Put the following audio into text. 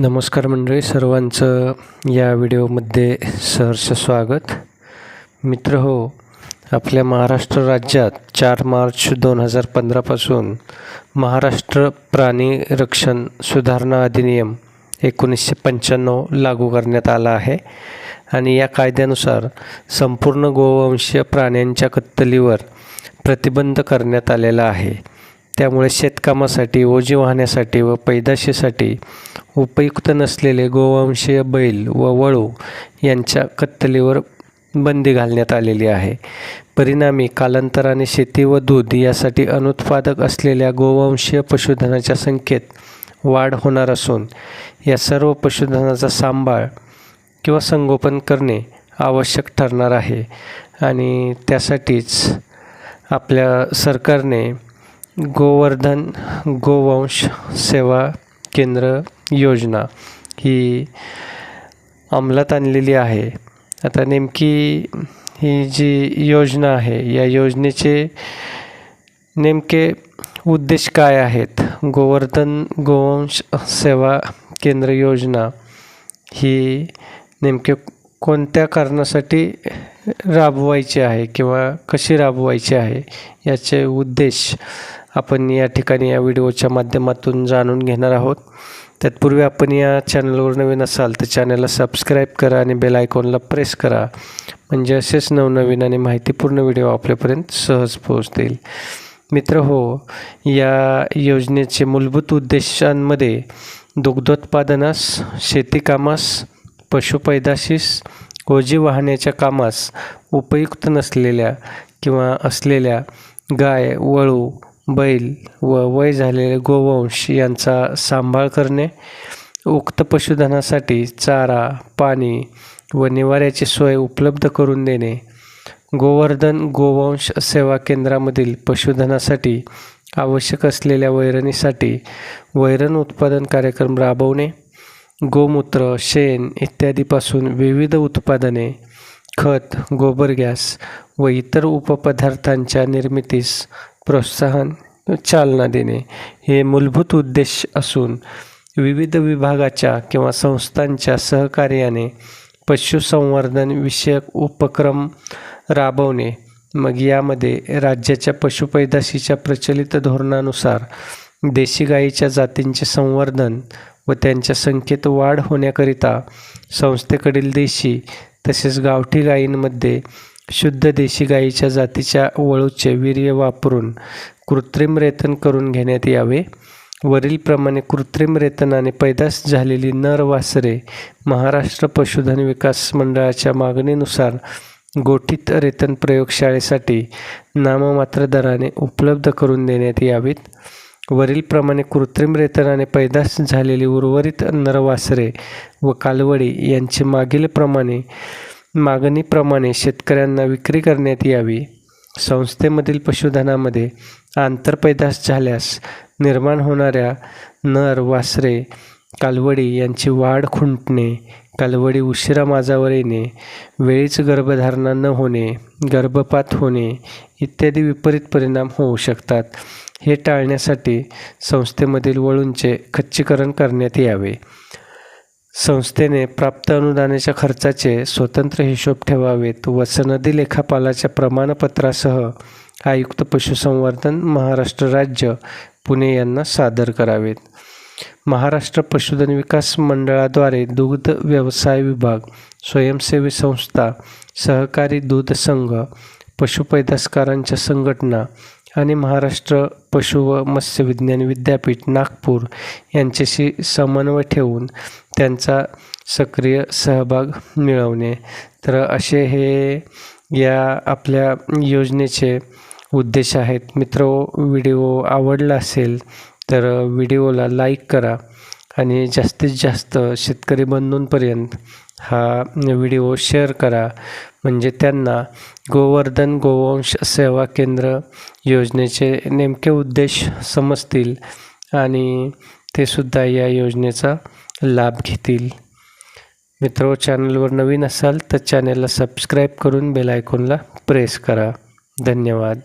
नमस्कार मंडळी सर्वांचं या व्हिडिओमध्ये सहर्ष स्वागत. मित्र हो आपल्या महाराष्ट्र राज्यात चार मार्च दोन हजार पंधरापासून महाराष्ट्र प्राणी रक्षण सुधारणा अधिनियम एकोणीसशे पंच्याण्णव लागू करण्यात आला आहे. आणि या कायद्यानुसार संपूर्ण गोवंशीय प्राण्यांच्या कत्तलीवर प्रतिबंध करण्यात आलेला आहे. त्यामुळे शेतकामासाठी ओझी वाहण्यासाठी व पैदाशीसाठी उपयुक्त नसलेले गोवंशीय बैल व वळू यांच्या कत्तलीवर बंदी घालण्यात आलेली आहे. परिणामी कालांतराने शेती व दूध यासाठी अनुत्पादक असलेल्या गोवंशीय पशुधनाच्या संख्येत वाढ होणार असून या सर्व पशुधनाचा सांभाळ किंवा संगोपन करणे आवश्यक ठरणार आहे आणि त्यासाठीच आपल्या सरकारने गोवर्धन गोवंश सेवा केंद्र योजना ही अंमलात आणलेली आहे. आता नेमकी ही जी योजना आहे या योजनेचे नेमके उद्देश काय आहेत? गोवर्धन गोवंश सेवा केंद्र योजना ही नेमके कोणत्या कारणासाठी राबवायची आहे किंवा कशी राबवायची आहे याचे उद्देश आपण या ठिकाणी या व्हिडिओच्या माध्यमातून जाणून घेणार आहोत. तत्पूर्वी आपण या चॅनलवर नवीन असाल तर चॅनलला सबस्क्राईब करा आणि बेल आयकॉनला प्रेस करा. म्हणजे असेच नवनवीन आणि माहितीपूर्ण व्हिडिओ आपल्यापर्यंत सहज पोहोचतील. मित्र हो या योजनेचे मूलभूत उद्देशांमध्ये दुग्धोत्पादनास शेतीकामास पशुपैदाशीस ओझी वाहण्याच्या कामास उपयुक्त नसलेल्या किंवा असलेल्या गाय वळू बैल व वय झालेले गोवंश यांचा सांभाळ करणे उक्त पशुधनासाठी चारा पाणी व निवाऱ्याची सोय उपलब्ध करून देणे गोवर्धन गोवंश सेवा केंद्रामधील पशुधनासाठी आवश्यक असलेल्या वैरणीसाठी वैरण उत्पादन कार्यक्रम राबवणे गोमूत्र शेण इत्यादीपासून विविध उत्पादने खत गोबर गॅस व इतर उपपदार्थांच्या निर्मितीस प्रोत्साहन चालना देणे हे मूलभूत उद्देश असून विविध विभागाच्या किंवा संस्थांच्या सहकार्याने पशुसंवर्धन विषयक उपक्रम राबवणे मग यामध्ये राज्याच्या पशुपैदाशीच्या प्रचलित धोरणानुसार देशी गायीच्या जातींचे संवर्धन व त्यांच्या संख्येत वाढ होण्याकरिता संस्थेकडील देशी तसेच गावठी गायींमध्ये शुद्ध देशी गाईच्या जातीच्या वळूचे वीर्य वापरून कृत्रिम रेतन करून घेण्यात यावे. वरीलप्रमाणे कृत्रिम रेतनाने पैदास झालेली नर वासरे महाराष्ट्र पशुधन विकास मंडळाच्या मागणीनुसार गोठीत रेतन प्रयोगशाळेसाठी नाममात्र दराने उपलब्ध करून देण्यात यावीत. वरीलप्रमाणे कृत्रिम रेतनाने पैदास झालेली उर्वरित नरवासरे व कालवडी यांचे मागीलप्रमाणे मागणीप्रमाणे शेतकऱ्यांना विक्री करण्यात यावी. संस्थेमधील पशुधनामध्ये आंतरपैदास झाल्यास निर्माण होणाऱ्या नर वासरे कालवडी यांची वाढ खुंटणे कालवडी उशिरा माजावर येणे वेळीच गर्भधारणा न होणे गर्भपात होणे इत्यादी विपरीत परिणाम होऊ शकतात. हे टाळण्यासाठी संस्थेमधील वळूंचे खच्चीकरण करण्यात यावे. संस्थेने प्राप्त अनुदानाच्या खर्चाचे स्वतंत्र हिशोब ठेवावेत. व सनदी लेखापालाच्या प्रमाणपत्रासह आयुक्त पशुसंवर्धन महाराष्ट्र राज्य पुणे यांना सादर करावेत. महाराष्ट्र पशुधन विकास मंडळाद्वारे दुग्ध व्यवसाय विभाग स्वयंसेवी संस्था सहकारी दूध संघ पशुपैदासकारांच्या संघटना आणि महाराष्ट्र पशु व मत्स्य विज्ञान विद्यापीठ नागपूर यांच्याशी समन्वय ठेवून त्यांचा सक्रिय सहभाग मिळवणे. तर असे हे या आपल्या योजनेचे उद्देश आहेत. मित्र व्हिडिओ आवडला असेल तर व्हिडिओला लाईक करा आणि जास्तीत जास्त शेतकरी बंधूंपर्यंत हा व्हिडिओ शेअर करा. म्हणजे त्यांना गोवर्धन गोवंश सेवा केंद्र योजनेचे नेमके उद्देश समजतील आणि ते सुद्धा या योजनेचा लाभ घेतील. मित्र चॅनलवर नवीन असाल तर चॅनलला सबस्क्राईब करून बेल आयकॉनला प्रेस करा. धन्यवाद.